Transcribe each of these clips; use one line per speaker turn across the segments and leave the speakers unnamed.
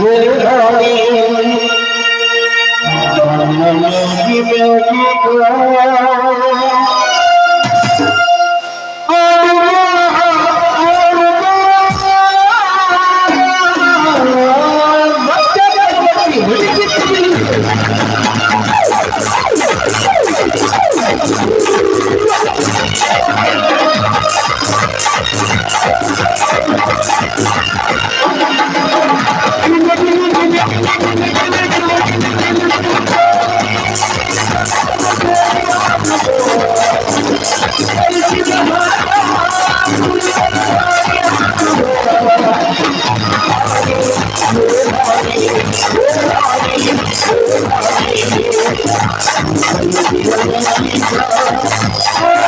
Thank you. I'm gonna be the
one to be the one.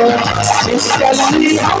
It's telling me I'm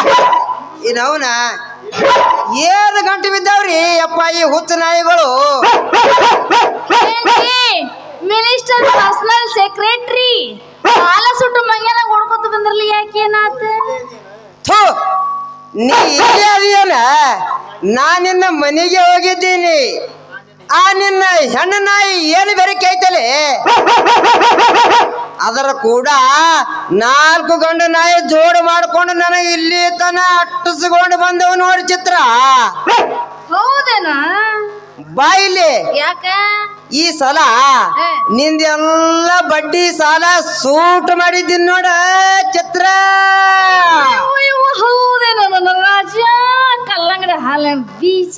ಅಜ್ಜ ಏನ್ ಏಳು ಗಂಟೆ ಬಿದ್ದಾವ್ರಿ? ಅಪ್ಪ ಈ ಹುಚ್ಚ ನಾಯಿಗಳು.
Minister personal secretary. ಕಾಲ ಸುಟ್ಟು ಮಂಗ್ಯನ ಓಡ್ಕೊತ ಬಂದ್ರಲಿ ಯಾಕೇನಾತ
ಥು ನೀ ಇಲ್ಲೇ ಅದೀಯನ? ನಾ ನಿನ್ನ ಮನೆಗೆ ಹೋಗಿದ್ದೀನಿ. ಆ ನಿನ್ನ ಹೆಣ್ಣು ನಾಯಿ ಏನು ಬೆರಕೆ ಐತಲೆ? ಅದರ ಕೂಡ ನಾಲ್ಕು ಗಂಡು ನಾಯಿ ಜೋಡು ಮಾಡ್ಕೊಂಡು ನನಗೆ ಇಲ್ಲಿ ತನ ಅಟ್ಟಿಸಿಕೊಂಡು ಬಂದವು ನೋಡಿ ಚಿತ್ರ.
ಹೌದೇನಾ?
ಬಾಯಿಲಿ.
ಯಾಕ?
ಈ ಸಲ
ನಿಂದ
ನಿಂದೆಲ್ಲ ಬಡ್ಡಿ ಸಾಲ ಸೂಟ್ ಮಾಡಿದ್ದೀನಿ ನೋಡ ಚಿತ್ರ.
ಅಯ್ಯೋ, ಹೌದೇನೋ ನನ್ನ ರಾಜ? ಕಲ್ಲಂಗಡಿ ಹಾಲ ಬೀಜ.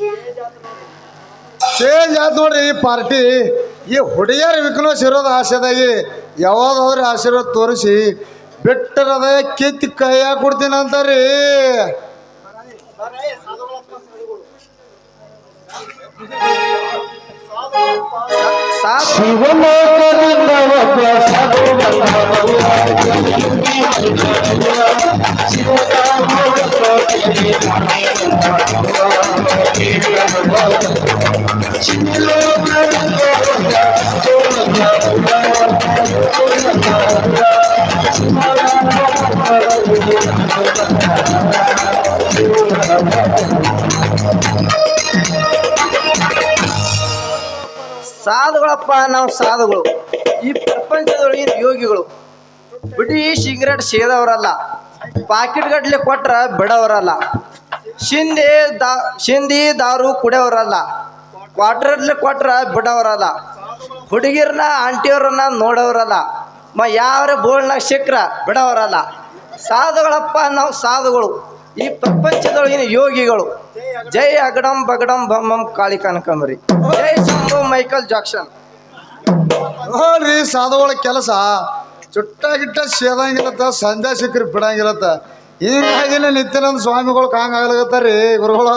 ಚೇಂಜ್ ಆಯ್ತು ನೋಡ್ರಿ ಈ ಪಾರ್ಟಿ. ಈ ಹುಡುಗಿಯರ ವಿಕ್ನೋಸ್ ಇರೋದು ಆಸೆದಾಗಿ ಯಾವ್ದಾದ್ರೆ ಆಶೀರ್ವಾದ ತೋರಿಸಿ ಬೆಟ್ಟರದ ಕಿತ್ತಿ ಕೈಯಾಗ ಕೊಡ್ತೀನಿ
ಅಂತಾರೆ ಸಾಧು
ಸಾಧುಗಳಪ್ಪ, ನಾವು ಸಾಧುಗಳು. ಈ ಪ್ರಪಂಚದೊಳಗಿನ ಯೋಗಿಗಳು. ಬಿಡಿ ಸಿಗರೇಟ್ ಸೇದವರಲ್ಲ. ಪಾಕೆಟ್ ಗಟ್ಲೆ ಕೊಟ್ರ ಬಿಡವರಲ್ಲ. ಶಿಂದೆ ದಾ ಶಿಂದಿ ದಾರು ಕುಡಿಯೋರಲ್ಲ ಕ್ವಾರ್ಟರ್ಲೆ ಕೊಟ್ರ ಬಿಡವರಲ್ಲ. ಹುಡುಗಿರ್ನ ಆಂಟಿಯವ್ರನ್ನ ನೋಡೋರಲ್ಲ. ಮ ಯಾರ ಬೋಳ್ನ ಸಿಕ್ರ ಬಿಡವರಲ್ಲ ಸಾಧುಗಳಪ್ಪ ನಾವು ಸಾಧುಗಳು. ಈ ಪ್ರಪಂಚದೊಳಗಿನ ಯೋಗಿಗಳು. ಜೈ ಅಗಡಂ ಬಗಡಂ ಬಮ್ಮಂ ಕಾಳಿ ಕನಕಂಬರಿ. ಜೈ ಶಂಭು ಮೈಕಲ್ ಜಾಕ್ಸನ್.
ನೋಡ್ರಿ ಸಾಧುಗಳ ಕೆಲಸ. ಚುಟ್ಟ ಗಿಟ್ಟ ಸೇದಂಗಿರತ್ತ ಸಂಧ್ಯಾ ಸಿಕ್ಕ್ರಿ ಬಿಡಂಗಿರತ್ತ. ಹಿಂಗಾಗಿನ ನಿತ್ಯಾನಂದ ಸ್ವಾಮಿಗಳು ಕಾಂಗ್ ಆಗ್ಲಾಗತ್ತಾರಿ ಗುರುಗಳ.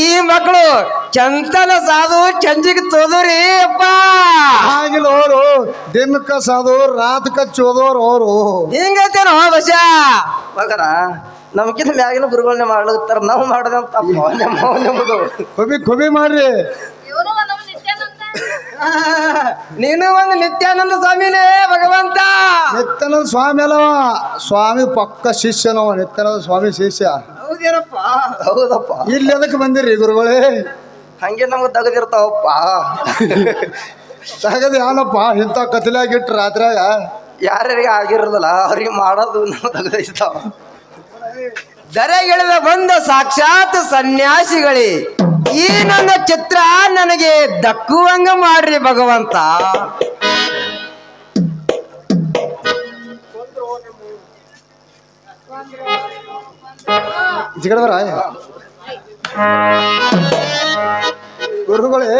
ಈ ಮಕ್ಕಳು ಚಂತನ ಸಾಧು ಚಂಜಿಗೆ ತೋದೋರಿ ಅಪ್ಪ.
ಆಗಿಲ್ಲ ಅವರು ದಿನಕ್ಕ ಸಾಧು ರಾತ್ಕ ಚೋದೋರು ಅವರು.
ಹಿಂಗೈತೇನೋ ಬಸ
ಮಗನ ನಮ್ಕಿಂತ ಮ್ಯಾಗಿನ ಗುರುಗಳನ್ನ ಮಾಡ್ಲಾಗತ್ತಾರ ನಾವು ಮಾಡದಂತ ತಪ್ಪು ನಮ್ಮ ನಮ್ಮದು
ಕೊಬಿ ಕೊಬಿ ಮಾಡ್ರಿ.
ನೀನು ಒಂದು ನಿತ್ಯಾನಂದ ಸ್ವಾಮಿನೇ ಭಗವಂತ.
ನಿತ್ಯಾನಂದ ಸ್ವಾಮಿ ಅಲ್ಲವ. ಸ್ವಾಮಿ ಪಕ್ಕ ಶಿಷ್ಯನವ ನಿತ್ಯಾನಂದ ಸ್ವಾಮಿ ಶಿಷ್ಯ.
ಹೌದೇನಪ್ಪ?
ಹೌದಪ್ಪ.
ಇಲ್ಲಿ ಎದಕ್ಕೆ ಬಂದಿರಿ ಗುರುಗಳೇ.
ಹಂಗೆ ನಮ್ಗೆ ತೆಗೆದಿರ್ತಾವಪ್ಪ.
ತಗದ ಯಾನಪ್ಪ ಇಂಥ ಕತ್ಲಾಗಿಟ್ಟು ರಾತ್ರಿಯಾಗ.
ಯಾರ್ಯಾರಿಗೆ ಆಗಿರೋದಲ್ಲ ಅವ್ರಿಗೆ ಮಾಡೋದು ನಾವು ತೆಗೆದಿರ್ತಾವ.
ದರೆಗಿಳಿದ ಬಂದ ಸಾಕ್ಷಾತ್ ಸನ್ಯಾಸಿಗಳೇ. ಈ ನನ್ನ ಚಿತ್ರ ನನಗೆ ದಕ್ಕುವಂಗ ಮಾಡ್ರಿ ಭಗವಂತ.
ಜಿಗಡ ಬರ ಗುರುಗಳೇ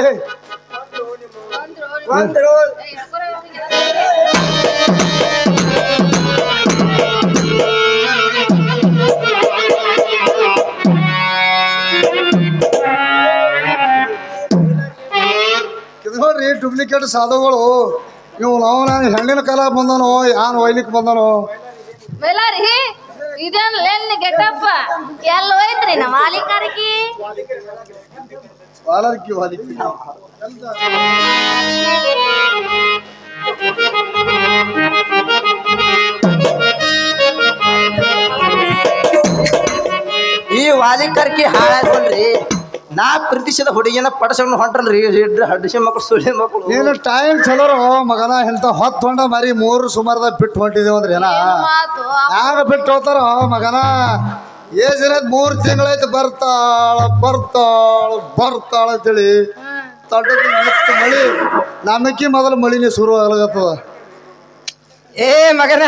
ಡೂಪ್ಲಿಕೇಟ್ ಸಾಧುಗಳು. ಇವು ನಾವು ನಾನು ಹೆಣ್ಣಿನ ಕಾಲ ಬಂದನೋ ಯಾನ್ ಒಯ್ಲಿಕ್ಕೆ ಬಂದನೋ
ಬೈಲಾರಿ ಇದೇನ್ ಲೆಲ್ಲಿ ಗೆಟಪ್ಪ ಎಲ್ಲಿ ಹೋಯ್ತ್ರಿ ನಮ್ಮ ಮಾಲೀಕರಿಗೆ
ವಾಲಕ್ಕಿ ವಾಲಿಕ್ಕಿ
ಈ ವಾಲಿಕರ್ಕಿ ಹಾಳಾಯ್ತಲ್ರಿ ನಾ ಪ್ರೀತಿಸಿದ ಹುಡುಗಿನ ಪಡಸಣ್ಣ ಹೊಂಟ್ರಲ್ರಿ. ಹಿಡ್ರ ಹಡ್ಸಿ ಮಕ್ಕಳು ಸುಳಿ ಮಕ್ಕಳು
ನೀನು ಟೈಮ್ ಚಲೋರು. ಮಗನ ಹೆಂತ ಹೊತ್ತು ಹೊಂಡ ಮರಿ ಮೂರು ಸುಮಾರದಾಗ ಬಿಟ್ಟು ಹೊಂಟಿದೆ ಅಂದ್ರೆ ಏನ?
ಮಾತು?
ಯಾಗ ಬಿಟ್ಟು ಹೋತಾರ? ಮಗನ. ಏಜ್ ಇರೋದ್ ಮೂರು ತಿಂಗಳಾಯ್ತು ಬರ್ತಾಳ ಬರ್ತಾಳ ಬರ್ತಾಳ ಅಂತೇಳಿ ನಿತ್ತು ಮಳಿ. ನಮಕ್ಕಿ ಮೊದಲು ಮಳಿನೇ ಶುರು ಆಗ್ಲಾಗತ್ತದ
ಏ ಮಗನ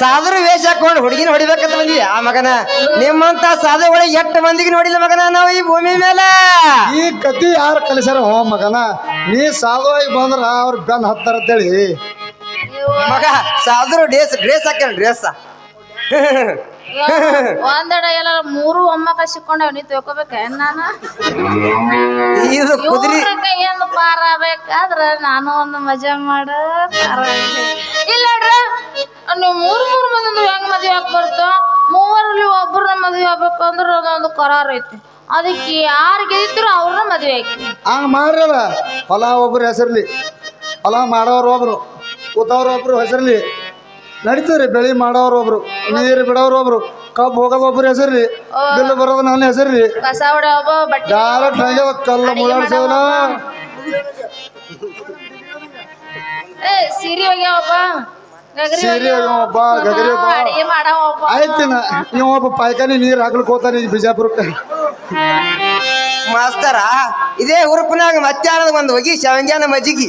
ಸಾಧುರು ವೇಷ ಹಾಕೊಂಡು ಹುಡುಗಿನ ಹೊಡಿಬೇಕಂತ ಬಂದಿ ಆ ಮಗನ ನಿಮ್ಮಂತ ಒಳಗೆ ಎಷ್ಟು ಮಂದಿಗೆ ನೋಡಿಲ್ಲ ಮಗನ ನಾವು ಈ ಭೂಮಿ ಮೇಲೆ?
ಈ ಕತಿ ಯಾರು ಕಲಿಸ್ಯಾರ ಹೋ ಮಗನ ನೀ ಸಾಧುವಾಗಿ ಬಂದ್ರ ಅವ್ರ ಬೆನ್ ಹತ್ತಾರ ಅಂತೇಳಿ.
ಮಗ ಸಾಧುರು ಡ್ರೆಸ್ ಡ್ರೆಸ್ ಹಾಕ್ಯಾನ ಡ್ರೆಸ್
ಒಂದಡ ಎಲ್ಲ ಮೂರು ಒಮ್ಮಕ ಸಿಕ್ಕೊಂಡವ್ ನೀ ತಿಳ್ಕೊಬೇಕ ನಾನು?
ಇದು ಕುದುರೆ
ಇವ್ರ ಕೈಯಿಂದ ಪಾರ ಬೇಕಾದ್ರ ನಾನು ಒಂದು ಮಜಾ ಮಾಡ ಇಲ್ಲ ನೀವು ಮೂರು ಮೂರು ಮಂದಿ ಹೆಂಗ್ ಮದ್ವೆ ಹಾಕ್ ಬರ್ತೋ ಮೂವರಲ್ಲಿ ಒಬ್ಬರನ್ನ ಮದ್ವೆ ಆಗ್ಬೇಕು ಅಂದ್ರೆ ಅದೊಂದು ಕರಾರ್ ಐತಿ. ಅದಕ್ಕೆ ಯಾರು ಗೆದ್ದಿದ್ರು ಅವ್ರನ್ನ ಮದ್ವೆ ಹಾಕಿ
ಹಂಗ ಮಾಡ್ರಲ್ಲ ಹೊಲ ಒಬ್ರು ಹೆಸರ್ಲಿ. ಹೊಲ ಮಾಡೋರು ಒಬ್ರು ಕೂತವ್ರು ಒಬ್ರು ಹೆಸರ್ಲಿ. ನಡೀತದ್ರಿ ಬೆಳಿ ಮಾಡೋರು ಒಬ್ರು ನೀರು ಬಿಡೋರು ಒಬ್ರು ಕಬ್ಬು ಹೋಗೋದು ಒಬ್ರು ಹೆಸರ್ಲಿ ಬಿಲ್ಲು ಬರೋದು ನನ್ನ ಹೆಸರ್ರಿ.
ಕಸ ಹೊಡೆ ಒಬ್ಬ ಬಟ್ಟೆ
ಡೈರೆಕ್ಟ್ ಹಂಗೆ ಕಲ್ಲ ಮುಳಾಡ್ಸೋದಲ್ಲ
ಏ ಸೀರೆ ಒಗ್ಯಾವಪ್ಪ ಗಗರಿ
ಸೀರೆ ಒಬ್ಬ ಗಗರಿ ಒಬ್ಬ
ಅಡಿಗೆ ಮಾಡವ ಒಬ್ಬ
ಆಯ್ತಿನ ಇವ ಒಬ್ಬ ಪಾಯ್ಕಾನಿ ನೀರು ಹಾಕ್ಲಿಕ್ಕೆ ಹೋಗ್ತಾನೆ ಈ ಬಿಜಾಪುರಕ್ಕೆ
ಮಾಸ್ತರ ಇದೇ ಉರುಪಿನಾಗ ಮಧ್ಯಾಹ್ನದ ಒಂದು ಹೋಗಿ ಶಾವಂಗ್ಯಾನ ಮಜ್ಜಿಗೆ.